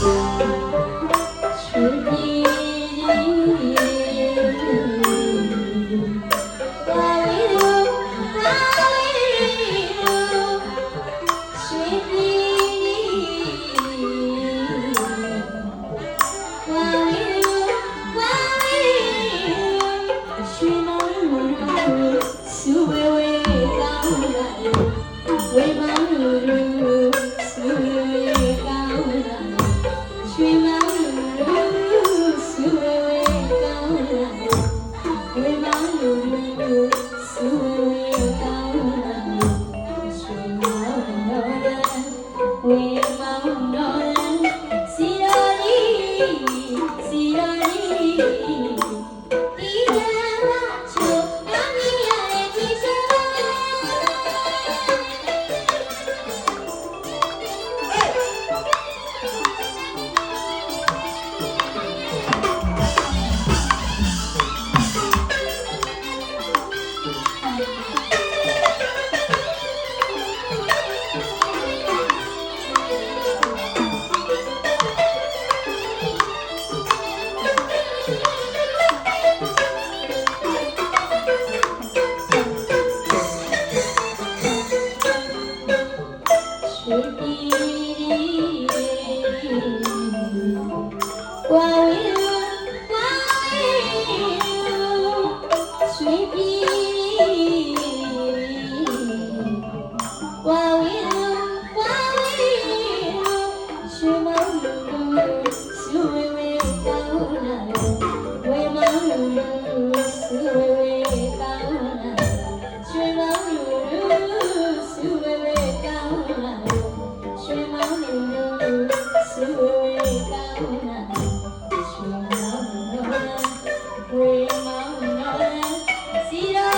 Música Mama, see.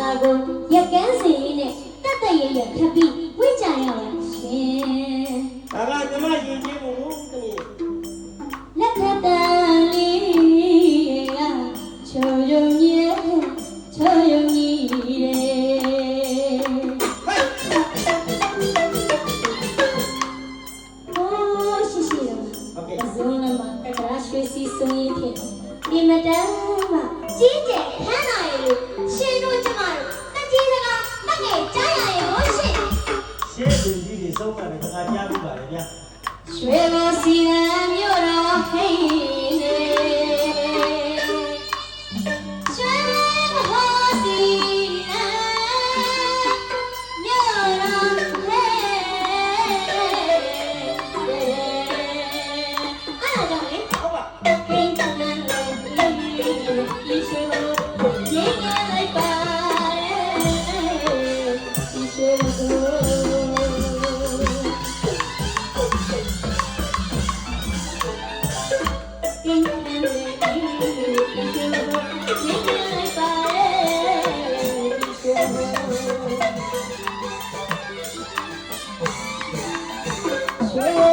သာကိုရက်ကန်းစီရင်းနဲ့တတ်တရရဖြတ်ပြီးဝိကြရပါရှင်ဒါကမြမယဉ်ကျေးမှု ရှေ့သူကြီးတွေစုံမှန်တယ်ငါကြားပြီးပါတယ်ဗျာရွှေမစီရန်မြို့တော်ဟိနေ Hello.